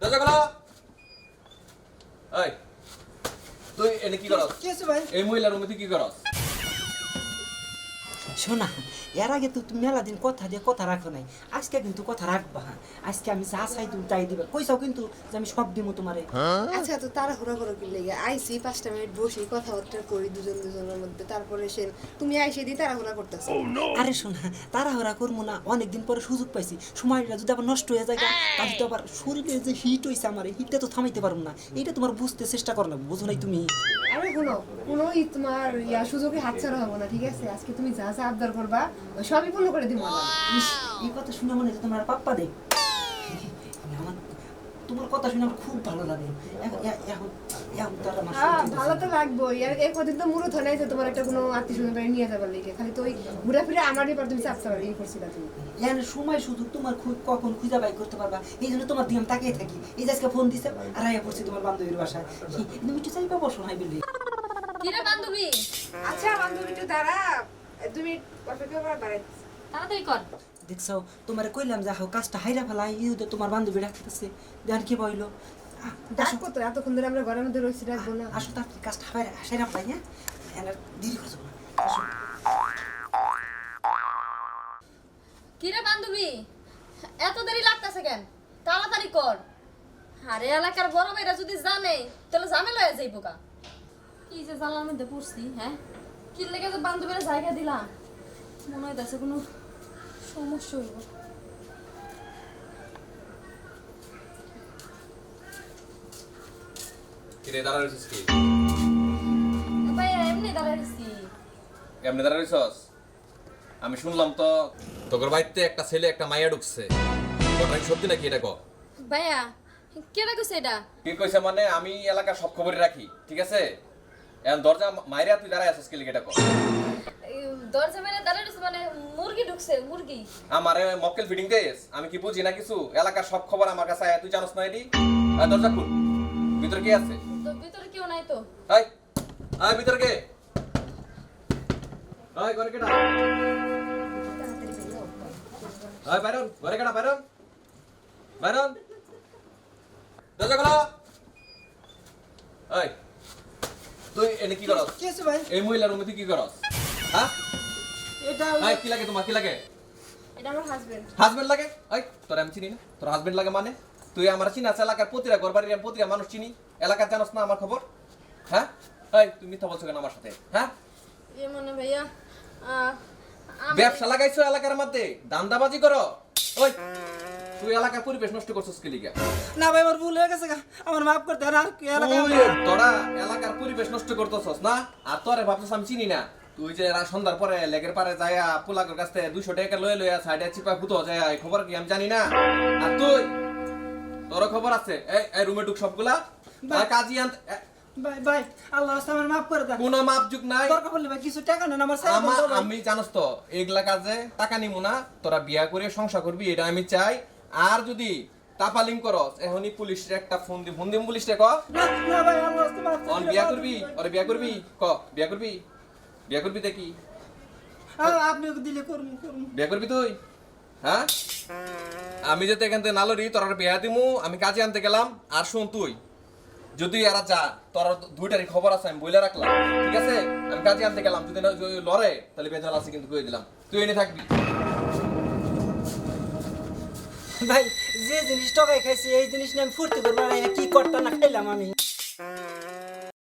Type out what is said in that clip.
দরজা খোলো। এই তুই এনে কি করস? কি আছে ভাই? এই মহিলার রুমে তুই কি করস? শোনা এর আগে তো তুমি মেলা দিন কথা দিয়ে কথা রাখো নাই আজকে কিন্তু কথা রাখবা হ্যাঁ। আজকে আমি যা চাই তুমি তাই দিবা। কইসাও কিন্তু যে আমি সব দিব তোমারে। আচ্ছা তো তারা হুড়া করো কি লেগে? আইসি পাঁচটা মিনিট বসি কথাবার্তা করি দুজন দুজনের মধ্যে। তারপরে সে তুমি আইসে দিয়ে তারা হুড়া করতেছো আরে শোনা তাড়াহুড়া করব না অনেকদিন পরে সুযোগ পাইছি। সময়টা যদি আবার নষ্ট হয়ে যায় তাহলে তো আবার শরীরে যে হিট হয়েছে আমার এই হিটটা তো থামাইতে পারব না। এটা তোমার বুঝতে চেষ্টা করো না বুঝো নাই তুমি। আরে শোনো কোনো তোমার ইয়া সুযোগে হাতছাড়া হব না ঠিক আছে? আজকে তুমি যা যা আবদার করবা ওই সবই পূর্ণ করে দিব এই কথা শুনে মনে হচ্ছে তোমার পাপ্পা দে। আমার তোমার কথা শুনে আমার খুব ভালো লাগে। এখন হ্যাঁ ভালো তো লাগবো আর এর কদিন তো মুরত হয় নাই যে তোমার একটা কোনো আত্মীয় স্বজন বাড়ি নিয়ে যাবার লেগে। খালি তো ওই ঘুরে ফিরে আমার এবার তুমি চাপতে পারো এই করছিলা তুমি। ইয়ার সময় শুধু তোমার কখন খুঁজে বাই করতে পারবা এই জন্য তোমার আমি তাকিয়ে থাকি। এই যে আজকে ফোন দিছে আর আইয়া পড়ছি তোমার বান্ধবীর বাসায়। তুমি একটু চাইবা বসো নাই বললি কিরে বান্ধবী? আচ্ছা বান্ধবী একটু দাঁড়া। তুমি অপেক্ষা করা বাড়াইতেছি তাড়াতাড়ি কর। দেখছ তোমার কইলাম যা কাজটা হাইরা ফেলাই ইউ তো তোমার বান্ধবী ডাকতেছে দেখার কি বইলো। ডাকবো তো এতক্ষণ ধরে আমরা ঘরের মধ্যে রয়েছি ডাকবো না। আসো তার কাজটা হাইরা হাইরা ফেলাই হ্যাঁ? এনার দেরি কিরে বান্ধবী? এত দেরি লাগতেছে কেন? তাড়াতাড়ি কর। আরে এলাকার বড় মেয়েরা যদি জানে তাহলে ঝামেলা হয়ে যাইব কা কি যে জানলার মধ্যে পড়ছি হ্যাঁ? কি লেগে যে বান্ধবীরা জায়গা দিলাম? মনে হইতেছে কোনো সমস্যা হইব। কিরে দাঁড়া রইছিস কি? ভাই এমনি দাঁড়া রইছস? আমি শুনলাম তো তোর বাড়িতে একটা ছেলে একটা মাইয়া ঢুকছে। ঘটনা সত্যি নাকি এটা ক ভাইয়া কেডা কইছে এটা? কি কইছে মানে আমি এলাকার সব খবরই রাখি ঠিক আছে? এখন দরজা মাইরা তুই দাঁড়ায় আছিস কি লিখে এটা ক। দরজা মেরে দাঁড়াইছে মানে মুরগি ঢুকছে মুরগি। আমারে মক্কেল ফিটিং দিস আমি কি বুঝি না কিছু? এলাকার সব খবর আমার কাছে আয় তুই জানোস না এটি? দরজা খুল। ভিতরে কি আছে? তো ভিতরে কেউ নাই তো। আয় আয় ভিতরে কে? আয় ঘরে কেটা আয় বাইরন ঘরে কেটা বাইরন? বাইরন? দরজা খোলো। আয় তুই এনে কি করস? কি আছে ভাই? এই মহিলার রুমে তুই কি করস? হ্যাঁ? এটা কি লাগে তোমার? কি লাগে? এটা আমার হাজবেন্ড হাজবেন্ড লাগে? আই তোর আমি চিনি না। তোর হাজবেন্ড লাগে মানে? তুই আমার চিনাস এলাকার প্রতিটা ঘর বাড়ির আমি প্রতিটা মানুষ চিনি। এলাকার জানোস না আমার খবর? হ্যাঁ? এই তুই মিথ্যা বলছো কেন আমার সাথে? হ্যাঁ? এ মানে ভাইয়া ব্যবসা লাগাইছো এলাকার মধ্যে? দান্দাবাজি করো? ওই তুই এলাকার পরিবেশ নষ্ট করছিস কি লিগা? না ভাই আমার ভুল হয়ে গেছে গা। আমার মাফ করতে আর আর কি এলাকায় তুই তোরা এলাকার পরিবেশ নষ্ট করতেছস না? আর তোরে ভাবছিস আমি চিনি না। তুই যে সন্ধ্যার পরে লেগের পারে যায়া পোলাকের কাছ থেকে দুইশো টাকা লয়ে লইয়া সাইডে চিপা ফুটো যায় এই খবর কি আমি জানি না? আর তুই? তোর খবর আছে? এই এই রুমে ঢুক সবগুলা। আর কাজী আনতে এ- ভাই ভাই আল্লাহ আমার মাফ করে দাও কোনো মাপ যুগ নাই। দরকার পড়লে ভাই কিছু টাকা নেন আমার হবে। আমি জানোস তো এগুলা কাজে টাকা নিমু না তোরা বিয়া করে সংসার করবি এটা আমি চাই। আর যদি তাপালিং করস এখনই পুলিশের একটা ফোন দি ফোন দিম পুলিশে ক? অন বিয়া করবি। ওরে বিয়া করবি? ক? বিয়া করবি? বিয়া করবি দেখি আ- আপনি দিলে করুন করুন। বিয়া করবি তুই? হ্যাঁ? আমি যেতে এখান থেকে নালরি তোর বিয়া দিমু আমি কাজে আনতে গেলাম আর শুন তুই যদি এরা যা তোর দুইটারই খবর আছে আমি বইলে রাখলাম ঠিক আছে? আমি কাজে আনতে গেলাম যদি না লড়ে তাহলে বেজাল আছে কিন্তু কয়ে দিলাম। তুই এনে থাকবি। ভাই, যে জিনিস টকাই খাইছি, এই জিনিস নিয়ে আমি ফুর্তি করব কি করতাম না খাইলাম আমি?